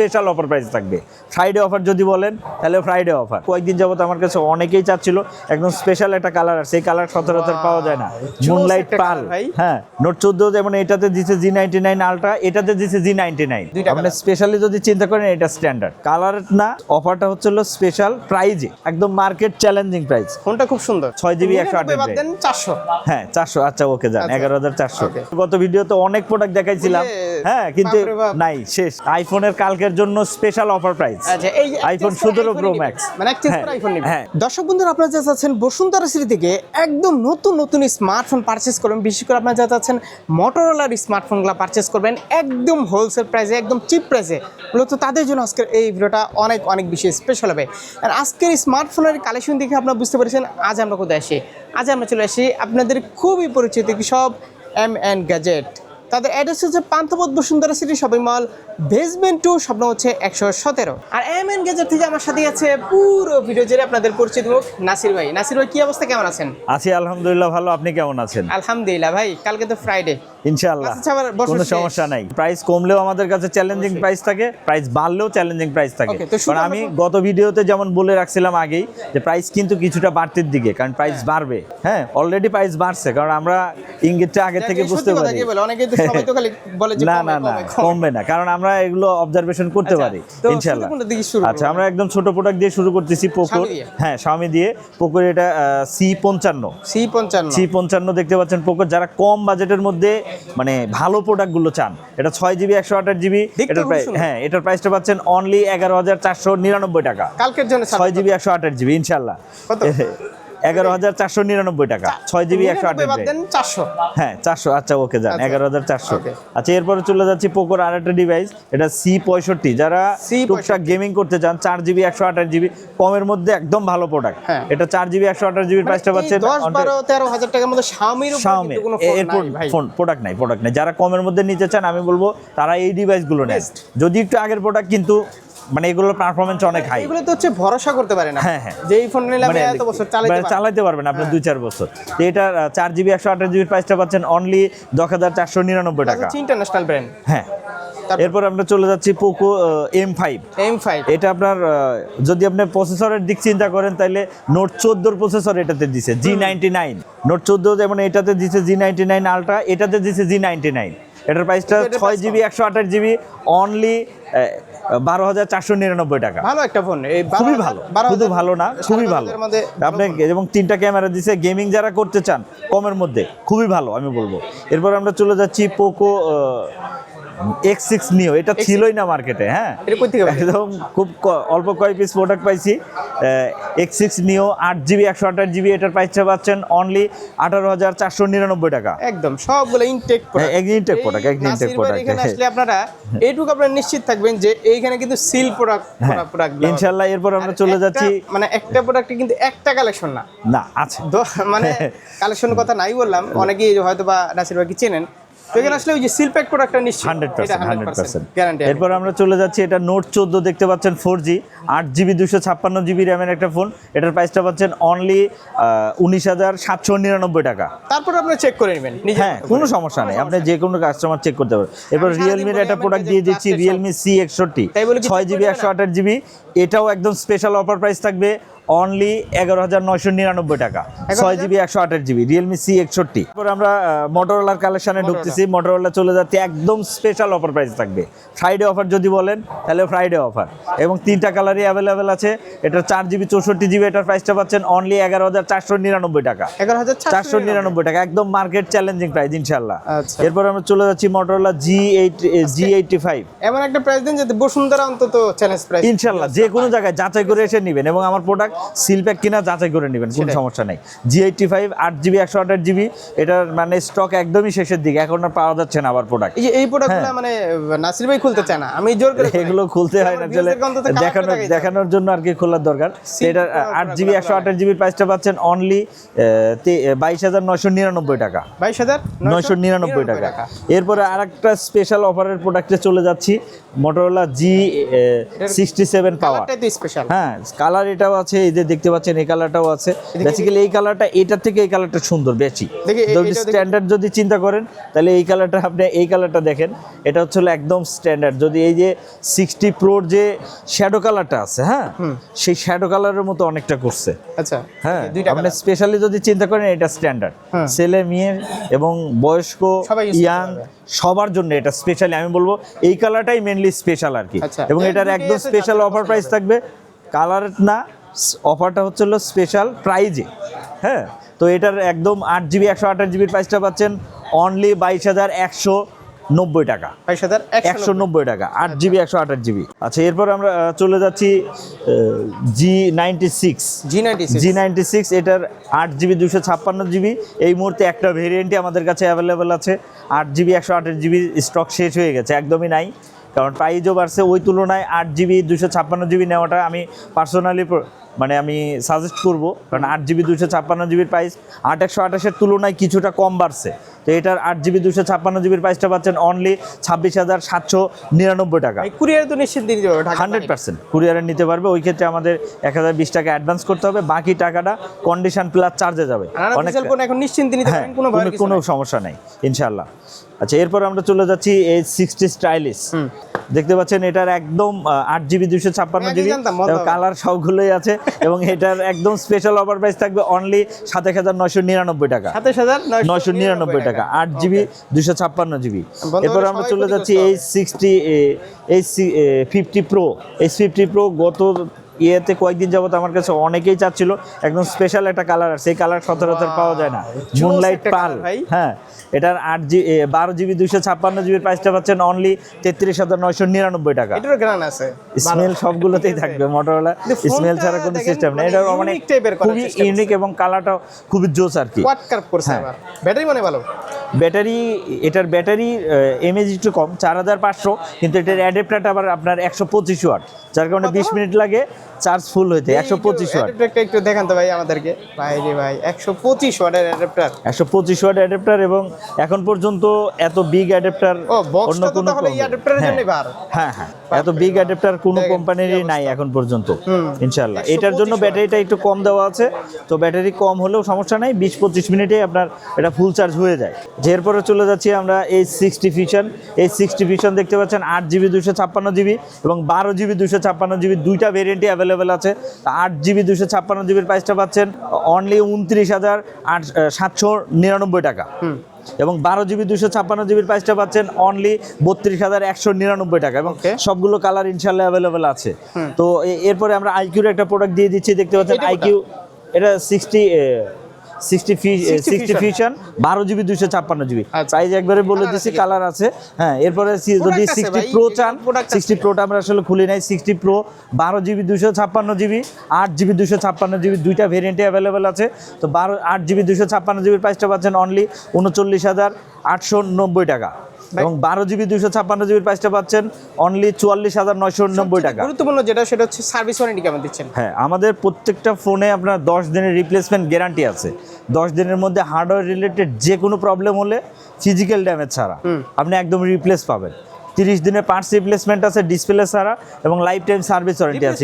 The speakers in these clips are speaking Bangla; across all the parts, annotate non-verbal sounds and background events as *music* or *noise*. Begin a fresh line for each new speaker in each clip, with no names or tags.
স্পেশাল অফার প্রাইস থাকবে। ফ্রাইডে অফার যদি বলেন তাহলে ফ্রাইডে অফার কয়েকদিন যাবত আমার কাছে অনেকেই চাচ্ছিল একদম স্পেশাল একটা কালার আর সেই কালার সচরাচর পাওয়া যায় না। মুনলাইট পাল হ্যাঁ নোট চোদ্দ যেমন এটাতে দিচ্ছে জি নাইনটি নাইন আলট্রা এটাতে দিচ্ছে জি নাইনটি নাইন আপনি স্পেশালি যদি চিন্তা করেন এটা স্ট্যান্ডার্ড কালার না অফারটা হচ্ছে হলো স্পেশাল প্রাইজে একদম মার্কেট চ্যালেঞ্জিং প্রাইস
ফোনটা খুব সুন্দর।
6GB 128
বাদ দেন চারশো।
হ্যাঁ চারশো। আচ্ছা ওকে যান
আচ্ছা।
এগারো হাজার চারশো. গত ভিডিওতে অনেক প্রোডাক্ট দেখাইছিলাম। হ্যাঁ কিন্তু নাই শেষ। আইফোনের কালকের জন্য স্পেশাল অফার প্রাইস
এই
আইফোন সতেরো প্রো ম্যাক্স
মানে নেবেন
হ্যাঁ
দর্শক বন্ধুরা আপনারা যা চাচ্ছেন বসুন্ধরা সিটি থেকে একদম নতুন নতুন স্মার্টফোন পারচেস করবেন। বিশেষ করে আপনারা যা চাচ্ছেন মোটরোলার স্মার্টফোনগুলো পারচেস করবেন একদম হোলসেল প্রাইসে একদম চিপ প্রাইসে মূলত তাদের জন্য আজকের এই ভিডিওটা অনেক অনেক বেশি স্পেশাল হবে। আর আজকের স্মার্টফোনের কালেকশন দেখে আপনারা বুঝতে পেরেছেন আজ আমরা কোথায় আসি? আজ আমরা চলে আসি আপনাদের খুবই পরিচিত কি সব এম এন গ্যাজেট তাদের অ্যাড্রেস হচ্ছে Panthapath Bashundhara city shopping mall basement two স্বপ্ন হচ্ছে একশো সতেরো। আর এম এন গেজের থেকে আমার সাথে আছে পুরো ভিডিও জেরে আপনাদের পরিচিত মুখ নাসির ভাই। নাসির ভাই কি অবস্থা? কেমন আছেন?
আছি আলহামদুলিল্লাহ ভালো। আপনি কেমন আছেন?
আলহামদুলিল্লাহ ভাই কালকে তো ফ্রাইডে
ইনশাআল্লাহ।
আচ্ছা,
কোনো সমস্যা নাই। প্রাইস কমলেও আমাদের কাছে চ্যালেঞ্জিং প্রাইস থাকে। প্রাইস বাড়লেও চ্যালেঞ্জিং প্রাইস থাকে। কারণ আমি গত ভিডিওতে যেমন বলে রাখছিলাম আগেই যে প্রাইস কিন্তু কিছুটা বাড়তির দিকে কারণ প্রাইস বাড়বে। হ্যাঁ অলরেডি প্রাইস বাড়ছে কারণ আমরা ইঙ্গিতটা আগে থেকে বুঝতে পারি। *laughs* না না না
কমে, কমে।
কমবে না কারণ আমরা এগুলো অবজারভেশন করতে
আচ্ছা,
পারি ইনশাআল্লাহ। আচ্ছা আমরা একদম ছোট প্রোডাক্ট দিয়ে শুরু করতেছি পোকো হ্যাঁ স্বামী দিয়ে। পোকোর এটা সি পঞ্চান্ন।
সি পঞ্চান্ন।
সি পঞ্চান্ন দেখতে পাচ্ছেন পোকো যারা কম বাজেটের মধ্যে মানে ভালো প্রোডাক্টগুলো চান। এটা ছয় জিবি একশো আঠাশ জিবি
হ্যাঁ
এটার প্রাইস
টা
হ্যাঁ এটার প্রাইসটা পাচ্ছেন অনলি এগারো হাজার চারশো নিরানব্বই টাকা।
কালকের জন্য
ছয় জিবি একশো আঠাশ জিবি ইনশাল্লাহ? *laughs* এগারো হাজার চারশো নিরানব্বই টাকা। ছয় জিবি একশো
দেন চারশো।
হ্যাঁ চারশো আচ্ছা ওকে যান
আচ্ছা।
এগারো হাজার চারশো। আচ্ছা এরপরে চলে যাচ্ছি পোকোর আর একটা ডিভাইস এটা সি পঁয়ষট্টি। যারা
C65
টুকটাক গেমিং করতে চান চার জিবি একশো আঠাশ জিবি কমের মধ্যে একদম ভালো প্রোডাক্ট
হ্যাঁ।
এটা চার জিবি একশো আঠাশ জিবির প্রাইসটা পাচ্ছে
মানে দশ বারো তেরো হাজার টাকার মধ্যে উপর
শাওমি এরপর ফোন প্রোডাক্ট নাই প্রোডাক্ট নাই। যারা কমের মধ্যে নিতে চান আমি বলব তারা এই ডিভাইসগুলো
Best.
যদি একটু আগের প্রোডাক্ট কিন্তু মানে এগুলোর পারফরমেন্স অনেক হাই
এগুলো তো হচ্ছে ভরসা করতে পারে না।
হ্যাঁ, হ্যাঁ।
যে এই ফোন নিলে আমি এত বছর চালাতে
মানে
পারব।
চালাতে পারবেন আপনি দুই চার বছর। তো এটা চার জিবি একশো আঠাশ জিবির প্রাইসটা পাচ্ছেন অনলি দশ হাজার চারশো নিরানব্বই টাকা
হচ্ছে ইন্টারন্যাশনাল ব্র্যান্ড
হ্যাঁ। এরপর আমরা চলে যাচ্ছি Poco M five
M five
এটা আপনার যদি আপনি প্রসেসরের দিক চিন্তা করেন তাহলে নোট চোদ্দোর প্রসেসর এটাতে দিছে জি নাইনটি নাইন নোট চোদ্দ যেমন এটাতে দিছে জি নাইনটি নাইন আলট্রা এটাতে দিছে জি নাইনটি নাইন এটার প্রাইসটা ছয় জিবি একশো আঠাশ জিবি অনলি বারো হাজার চারশো নিরানব্বই টাকা।
ভালো একটা ফোন এই
খুবই ভালো শুধু ভালো না? খুবই ভালো। আপনি এবং তিনটা ক্যামেরা দিছে গেমিং যারা করতে চান কমের মধ্যে খুবই ভালো আমি বলব। এরপর আমরা চলে যাচ্ছি পোকো এক্স সিক্স নিও এটা ছিলই না মার্কেটে হ্যাঁ? একদম খুব অল্প কয় পিস প্রোডাক্ট পাইছি। এক্স সিক্স নিও আট জিবি একশো আঠাশ জিবি এটার প্রাইসটা পাচ্ছেন অনলি আঠারো হাজার চারশো নিরানব্বই টাকা।
একদম সবগুলো ইনটেক
হ্যাঁ, এক intake product, এক intake product,
এখানে
হ্যাঁ।
আসলে আপনারা এইটুকু আপনারা নিশ্চিত থাকবেন যে এইখানে কিন্তু সিল প্রোডাক্ট
হ্যাঁ
প্রোডাক্ট
ইনশাল্লাহ এরপর আমরা চলে যাচ্ছি।
মানে একটা প্রোডাক্টে কিন্তু একটা কালেকশন না।
না আছে।
মানে কালেকশন কথা নাই বললাম অনেকেই হয়তো বা নাসির ভাই কি চেনেন। এখানে আসলে ওই যে সিল প্যাক প্রোডাক্টটা
পার্সেন্ট হান্ড্রেড পার্সেন্ট
গ্যারান্টি
এরপর আমরা চলে যাচ্ছি এটা নোট চোদ্দ দেখতে পাচ্ছেন একটা ফোন এটার প্রাইসটা পাচ্ছেন অনলি উনিশ হাজার সাতশো নিরানব্বই টাকা।
তারপর আপনি চেক করে নেবেন
হ্যাঁ কোনো সমস্যা নেই। আপনি যে কোনো কাস্টমার চেক করতে এরপর একটা প্রোডাক্ট দিয়ে দিচ্ছি এটাও একদম স্পেশাল অফার প্রাইস থাকবে অনলি এগারো হাজার নয়শো নিরানব্বই টাকা। ছয় জিবি একশো আঠাশ জিবি রিয়েলমি সি একষট্টি। এরপর আমরা মোটরলার কালেকশনে ঢুকতেছি। মোটরোলা চলে যাচ্ছে একদম স্পেশাল অফার প্রাইস থাকবে। ফ্রাইডে অফার যদি বলেন তাহলে ফ্রাইডে অফার এবং তিনটা কালারই অ্যাভেলেবেল আছে এটা চার জিবি চৌষট্টি জিবি এটার প্রাইসটা পাচ্ছেন অনলি এগারো হাজার চারশো নিরানব্বই টাকা।
এগারো হাজার
চারশো নিরানব্বই টাকা একদম মার্কেট চ্যালেঞ্জিং প্রাইস ইনশাল্লাহ
আচ্ছা।
এরপর আমরা চলে যাচ্ছি Motorola G eight G eighty five
এমন একটা প্রাইস দিন যাতে বসুন্ধরা অন্তত চ্যালেঞ্জ প্রাইস
ইনশাল্লাহ যে কোনো জায়গায় যাচাই করে এসে নেবেন এবং আমার প্রোডাক্ট সিল প্যাক কিনা যাচাই করে নেবেন কোনো সমস্যা নেই। জি এইটটি ফাইভ আট জিবি একশো আঠাশ জিবি এটার মানে স্টক একদমই শেষের দিকে। এখন আর পাওয়া যাচ্ছে না আবার প্রোডাক্ট
এই যে এই প্রোডাক্টগুলো
হ্যাঁ।
মানে নাসির ভাই খুলতে চায় না। আমি জোর করে
এগুলো খুলতে হয় না চলে দেখানোর দেখানোর জন্য আর কি খোলার দরকার। এটা আট জিবি একশো আঠাশ জিবির প্রাইসটা পাচ্ছেন অনলি বাইশ হাজার নয়শো নিরানব্বই টাকা।
বাইশ হাজার
নয়শো নিরানব্বই টাকা। এরপরে আর একটা স্পেশাল অফারের প্রোডাক্টে চলে যাচ্ছি। Motorola G sixty seven power
তো স্পেশাল
হ্যাঁ কালার এটাও আছে এই যে দেখতে পাচ্ছেন এই কালারটাও আছে। বেসিক্যালি এই কালারটা এটার থেকে এই কালারটা সুন্দর বেশি। স্ট্যান্ডার্ড যদি চিন্তা করেন তাহলে এই কালারটা আপনি এই কালারটা দেখেন এটা হচ্ছে একদম স্ট্যান্ডার্ড যদি এই যে সিক্সটি প্রোর যে শ্যাডো কালারটা আছে হ্যাঁ? সেই শ্যাডো কালারের মতো অনেকটা করছে।
আচ্ছা
হ্যাঁ আপনি স্পেশালি যদি চিন্তা করেন এটা স্ট্যান্ডার্ড। ছেলে মেয়ে এবং বয়স্ক ইয়াং সবার জন্য এটা স্পেশালি আমি বলব এই কালারটাই মেনলি স্পেশাল আর কি।
আচ্ছা।
এবং এটার একদম স্পেশাল অফার প্রাইস থাকবে। কালার না অফারটা হচ্ছে হলো স্পেশাল প্রাইজে হ্যাঁ তো এটার একদম আট জিবি একশো আঠাশ জিবির প্রাইসটা পাচ্ছেন। অনলি বাইশ হাজার একশো নব্বই টাকা।
বাইশ হাজার
একশো নব্বই টাকা আট জিবি একশো আঠাশ জিবি। আচ্ছা এরপর আমরা চলে যাচ্ছি G ninety six
G ninety
G ninety six এটার আট জিবি দুশো ছাপ্পান্ন জিবি। এই মুহূর্তে একটা ভেরিয়েন্টই আমাদের কাছে অ্যাভেলেবেল আছে। আট জিবি একশো আঠাশ জিবি স্টক শেষ হয়ে গেছে একদমই নাই। কারণ প্রাইজও বাড়ছে ওই তুলনায় আট জিবি দুশো ছাপ্পান্ন জিবি নেওয়াটা আমি পার্সোনালি মানে আমি সাজেস্ট করব কারণ আট জিবি দুশো ছাপ্পান্ন জিবির প্রাইস আট একশো আঠাশের তুলনায় কিছুটা কম বাড়ছে। তো এটার আট জিবি দুশো ছাপ্পান্ন জিবির প্রাইসটা পাচ্ছেন অনলি ছাব্বিশ হাজার সাতশো নিরানব্বই টাকা।
কুরিয়ার তো নিশ্চিত দিতে পারবে
হান্ড্রেড পার্সেন্ট কুরিয়ারে নিতে পারবে ওই ক্ষেত্রে আমাদের এক হাজার বিশ টাকা অ্যাডভান্স করতে হবে বাকি টাকাটা কন্ডিশন প্লাস চার্জে যাবে।
অনেক এখন নিশ্চিন্তে নিতে
হ্যাঁ
পারেন কোনো
কোনো-। সমস্যা নেই ইনশাল্লাহ আচ্ছা এরপর আমরা চলে যাচ্ছি এই সিক্সটি স্টাইলিশ দেখতে পাচ্ছেন এটার একদম আট জিবি দুশো ছাপ্পান্ন জিবি।
মজা হবে।
কালার সবগুলোই আছে *laughs* এবং এটার একদম স্পেশাল অফার প্রাইস থাকবে অনলি সাতাশ হাজার নয়শো নিরানব্বই টাকা।
সাতাশ হাজার
নয়শো নিরানব্বই টাকা আট জিবি দুশো ছাপ্পান্ন জিবি। এরপর আমরা চলে যাচ্ছি
এইচ।
সিক্সটি এই fifty pro H fifty pro গত ইয়েতে কয়েকদিন যাবত আমার কাছে অনেকেই চাচ্ছিল একদম স্পেশাল একটা কালার আছে এই কালার সচরাচর পাওয়া যায় না। মুনলাইট পাল হ্যাঁ এটার আট জি বারো জিবি দুইশো ছাপ্পান্ন জিবির প্রাইসটা পাচ্ছেন অনলি তেত্রিশ হাজার নয়শো নিরানব্বই টাকা।
এটারও গ্রান আছে
স্মেল সবগুলোতেই *laughs* থাকবে মোটরোলা
কিন্তু
স্মেল ছাড়া কোনো সিস্টেম নেই।
মানে
এটা মানে
করার
খুবই ইউনিক এবং কালারটাও খুবই জোস আর কি।
ব্যাটারি মানে ভালো?
ব্যাটারি এটার ব্যাটারি এমএজ একটু কম চার হাজার পাঁচশো কিন্তু এটার অ্যাডাপ্টারটা আবার আপনার একশো পঁচিশ ওয়াট যার কারণে বিশ মিনিট লাগে। চার্জ ফুল হইতে একশো পঁচিশ ওয়াট।
একটু দেখান তো ভাই আমাদেরকে। ভাই রে ভাই একশো পঁচিশ ওয়াটের অ্যাডাপ্টার
একশো পঁচিশ ওয়াট অ্যাডাপ্টার এবং এখন পর্যন্ত এত বিগ অ্যাডাপ্টার
এর জন্যই বার।
হ্যাঁ হ্যাঁ। এত বিগ অ্যাডাপ্টার কোনো কোম্পানিরই নাই এখন পর্যন্ত। ইনশাল্লাহ এটার জন্য ব্যাটারিটা একটু কম দেওয়া আছে। তো ব্যাটারি কম হলেও সমস্যা নাই। বিশ পঁচিশ মিনিটে আপনার এটা ফুল চার্জ হয়ে যায়। এরপরে চলে যাচ্ছি আমরা এই সিক্সটি ফিশন এই সিক্সটি ফিশন দেখতে পাচ্ছেন আট জিবি দুশো ছাপ্পান্ন জিবি এবং বারো জিবি দুশো ছাপ্পান্ন জিবি দুইটা ভেরিয়েন্টই অ্যাভেলেবেল আছে। আট জিবি দুশো ছাপ্পান্ন জিবির প্রাইসটা পাচ্ছেন। অনলি উনত্রিশ হাজার আট সাতশো নিরানব্বই টাকা। এবং বারো জিবি দুশো ছাপ্পান্ন জিবির প্রাইসটা পাচ্ছেন অনলি বত্রিশ হাজার একশো নিরানব্বই টাকা। এবং সবগুলো কালার ইনশাল্লাহ অ্যাভেলেবেল আছে। তো এরপরে আমরা আইকিউর একটা প্রোডাক্ট দিয়ে দিচ্ছি দেখতে পাচ্ছেন আইকিউ এটা সিক্সটি সিক্সটি ফি
60
সিক্সটি ফিশন বারো জিবি দুশো ছাপ্পান্ন জিবি।
আচ্ছা।
প্রাইস একবারে বলে দিচ্ছি কালার আছে হ্যাঁ এরপরে যদি সিক্সটি প্রো চান সিক্সটি প্রোটা আমরা আসলে খুলি নাই। সিক্সটি প্রো বারো জিবি দুশো ছাপ্পান্ন জিবি আট জিবি দুশো ছাপ্পান্ন জিবি দুইটা ভেরিয়েন্টে অ্যাভেলেবেল আছে। তো বারো আট জিবি দুশো ছাপ্পান্ন জিবির প্রাইসটা পাচ্ছেন অনলি উনচল্লিশ হাজার আটশো নব্বই টাকা। এবং বারো জিবি দুইশো ছাপ্পান্ন জিবির প্রাইসটা পাচ্ছেন অনলি চুয়াল্লিশ হাজার নয়শো নব্বই টাকা।
গুরুত্বপূর্ণ যেটা সেটা হচ্ছে সার্ভিস ওয়ারেন্টি কেমন দিচ্ছেন?
হ্যাঁ আমাদের প্রত্যেকটা ফোনে আপনার দশ দিনের রিপ্লেসমেন্ট গ্যারান্টি আছে। দশ দিনের মধ্যে হার্ডওয়্যার রিলেটেড যে কোনো প্রবলেম হলে ফিজিক্যাল ড্যামেজ ছাড়া আপনি একদম রিপ্লেস পাবেন। তিরিশ দিনের পার্টস রিপ্লেসমেন্ট আছে ডিসপ্লে ছাড়া এবং লাইফ টাইম সার্ভিস ওয়ারেন্টি আছে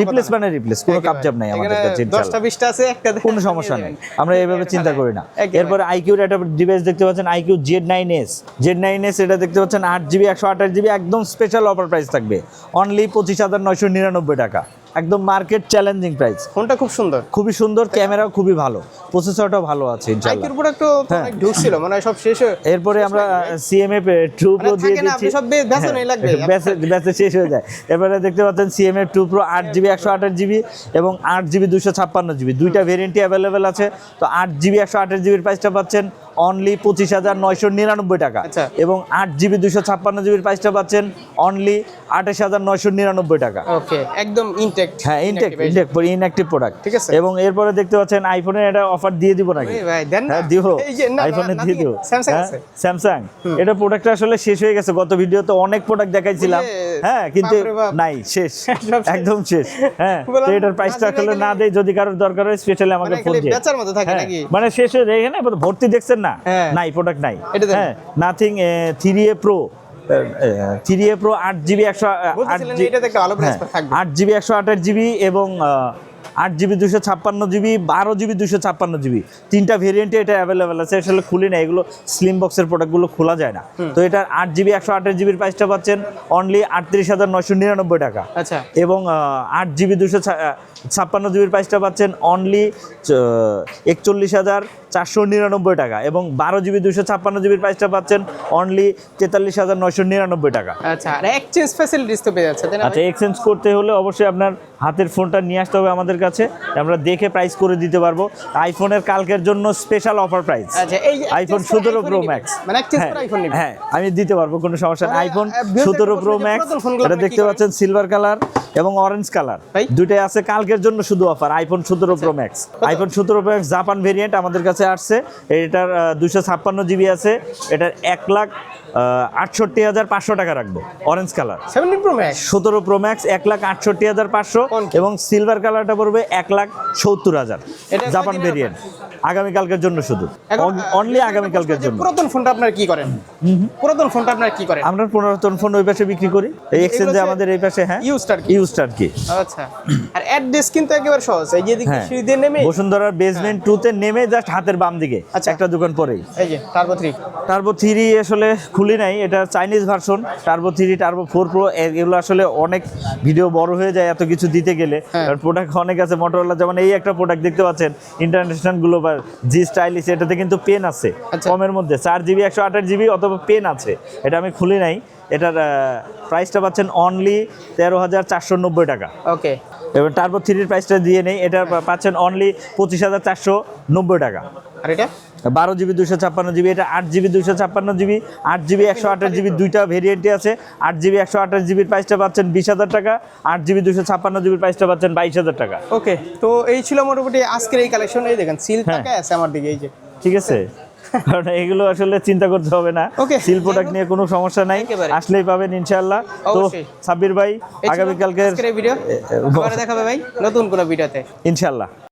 রিপ্লেস। মানে রিপ্লেস কোনো কাপচাপ নাই। আমাদের কাছে
দশটা। বিশটা আছে একটা
কোনো সমস্যা নেই। আমরা এভাবে চিন্তা করি না।
এরপর
এরপরে আইকিউর একটা ডিভাইস দেখতে পাচ্ছেন iQOO Z nine S Z nine S এটা দেখতে পাচ্ছেন আট জিবি একশো আঠাশ জিবি একদম স্পেশাল অফার প্রাইস থাকবে। অনলি পঁচিশ হাজার নয়শো নিরানব্বই টাকা। একদম মার্কেট চ্যালেঞ্জিং প্রাইস
ফোনটা খুব সুন্দর।
খুবই সুন্দর ক্যামেরাও খুবই ভালো প্রসেসরটাও ভালো আছে ইনশাআল্লাহ।
আইকিউর প্রোডাক্ট তো
হ্যাঁ।
অনেক ঢুকছিল মানে সব শেষ হয়ে
এরপরে আমরা সিএমএ টু প্রো দিয়ে দিচ্ছি।
আপনি সব বেচনেই লাগবে।
বেচে বেচে শেষ হয়ে যায়। এবারে দেখতে পাচ্ছেন সিএমএ টু প্রো আট জিবি একশো আঠাশ জিবি এবং আট জিবি দুশো ছাপ্পান্ন জিবি। দুইটা ভেরিয়েন্টই অ্যাভেলেবেল আছে তো আট জিবি একশো আঠাশ জিবির প্রাইসটা পাচ্ছেন। অনলি পঁচিশ হাজার নয়শো নিরানব্বই টাকা।
আচ্ছা।
এবং আট জিবি দুশো ছাপ্পান্ন জিবির প্রাইসটা পাচ্ছেন অনলি আঠাশ হাজার নয়শো নিরানব্বই টাকা।
ওকে একদম ইনটেক্ট
হ্যাঁ ইনটেক ইনটেক ইনঅ্যাক্টিভ প্রোডাক্ট
ঠিক আছে।
এবং এরপরে দেখতে পাচ্ছেন আইফোনের একটা অফার দিয়ে দিব নাকি?
ওরে ভাই, দেন
হ্যাঁ দিব। আইফোনে দিয়ে দিব।
আছে।
স্যামসাং এটা প্রোডাক্টটা আসলে শেষ হয়ে গেছে। গত ভিডিওতে অনেক প্রোডাক্ট দেখাইছিলাম। হ্যাঁ কিন্তু নাই শেষ একদম শেষ। হ্যাঁ *laughs* এটার প্রাইসটা
খেলে
আসলে না দেয় যদি কারোর দরকার হয় স্পেশালি আমাকে
মানে
ফোন দিয়ে।
বেচার মতো থাকে
হ্যাঁ,
নাকি?
মানে শেষ হয়ে যায় না ভর্তি দেখছেন না?
হ্যাঁ।
নাই প্রোডাক্ট নাই। হ্যাঁ nothing three A pro three A pro আট জিবি একশো আট জিবি একশো আঠাশ জিবি এবং আট জিবি দুশো ছাপ্পান্ন জিবি বারো জিবি দুশো ছাপ্পান্ন জিবি। তিনটা ভেরিয়েন্টে এটা অ্যাভেলেবেল আছে আসলে খুলি না এগুলো স্লিম বক্সের প্রোডাক্টগুলো খোলা যায় না। তো এটা আট জিবি একশো আটের জিবির প্রাইসটা পাচ্ছেন অনলি আটত্রিশ হাজার নয়শো নিরানব্বই টাকা।
আচ্ছা।
এবং আট জিবি দুশো ছাপ্পান্ন জিবির প্রাইসটা পাচ্ছেন অনলি একচল্লিশ হাজার চারশো নিরানব্বই টাকা। এবং বারো জিবি দুশো ছাপ্পান্ন জিবির প্রাইসটা পাচ্ছেন অনলি তেতাল্লিশ হাজার নয়শো নিরানব্বই টাকা।
আচ্ছা এক্সচেঞ্জ ফ্যাসিলিটিস তো পেয়ে যাচ্ছে
আচ্ছা এক্সচেঞ্জ করতে হলে অবশ্যই আপনার হাতের ফোনটা নিয়ে আসতে হবে আমাদের কাছে আমরা দেখে প্রাইস করে দিতে পারব। আইফোনের কালকের জন্য স্পেশাল অফার প্রাইস
আচ্ছা
আইফোন সতেরো প্রো ম্যাক্স
মানে।
হ্যাঁ আমি দিতে পারব কোনো সমস্যা নেই। আইফোন সতেরো প্রো ম্যাক্স এটা দেখতে পাচ্ছেন সিলভার কালার এবং অরেঞ্জ কালার
ভাই?
দুইটাই আছে কালকের জন্য শুধু অফার আইফোন সতেরো প্রো ম্যাক্স আইফোন সতেরো প্রো ম্যাক্স জাপান ভেরিয়েন্ট আমাদের কাছে আসছে। এটার দুশো ছাপ্পান্ন জিবি আছে। এটার এক লাখ আটষট্টি হাজার পাঁচশো টাকা রাখব অরেঞ্জ কালার সতেরো প্রো ম্যাক্স এক লাখ আটষট্টি হাজার পাঁচশো এবং সিলভার কালারটা পড়বে এক লাখ সত্তর হাজার জাপান ভেরিয়েন্ট আগামীকালকের জন্য শুধু। অনলি আগামীকালকের জন্য।
পুরাতন ফোনটা আপনার কি করেন? পুরাতন ফোনটা আপনার কি করেন?
আমরা পুনরাতন ফোন ওই পাশে বিক্রি করি। এই এক্সচেঞ্জে আমাদের এই পাশে হ্যাঁ?
ইউজটার কি।
ইউজটার কি।
আচ্ছা। আর অ্যাড্রেস কিন্তু একেবারে সহজ। এই যে দিকে
হ্যাঁ।
সিঁড়ি দিয়ে নেমে
বসুন্ধরার বেসমেন্ট টুতে নেমে জাস্ট হাতের বাম দিকে।
আচ্ছা।
একটা দোকান পরেই।
এই যে টার্বো থ্রি
টার্বো থ্রি আসলে খুলি নাই। এটা Chinese version turbo three turbo four pro এগুলো আসলে অনেক ভিডিও বড় হয়ে যায় এত কিছু দিতে গেলে।
হ্যাঁ।
প্রোডাক্ট অনেক আছে মোটরোলা যেমন এই একটা প্রোডাক্ট দেখতে পাচ্ছেন ইন্টারন্যাশনাল গ্লোবাল জি স্টাইলিশ এটাতে কিন্তু পেন আছে
আচ্ছা।
কমের মধ্যে চার জিবি একশো আঠাশ জিবি অথবা পেন আছে এটা আমি খুলি নাই এটার প্রাইসটা পাচ্ছেন অনলি তেরো হাজার চারশো নব্বই টাকা।
ওকে
এবার তারপর থ্রির প্রাইসটা দিয়ে নেই এটা পাচ্ছেন অনলি পঁচিশ হাজার চারশো নব্বই টাকা।
আর এটা?
বারো জিবি দুশো ছাপ্পান্ন জিবি এটা আট জিবি দুশো ছাপ্পান্ন জিবি আট জিবি একশো আঠাশ জিবি দুইটা ভেরিয়েন্টই আছে। আট জিবি একশো আঠাশ জিবির প্রাইসটা পাচ্ছেন বিশ হাজার টাকা আট জিবি দুশো ছাপ্পান্ন জিবির প্রাইসটা পাচ্ছেন বাইশ হাজার টাকা।
ওকে তো এই ছিল মোটামুটি আজকের এই কালেকশন এই দেখেন সিল
হ্যাঁ।
টাকা আছে আমার দিকে এই যে।
ঠিক আছে? *laughs* কারণ এগুলো আসলে চিন্তা করতে হবে না. সিল প্রোডাক্ট নিয়ে কোনো সমস্যা নাই। আসলেই পাবেন ইনশাল্লাহ তো। সাব্বির ভাই
এই ভিডিও দেখাবে ভাই নতুন কোনো ভিডিওতে
ইনশাল্লাহ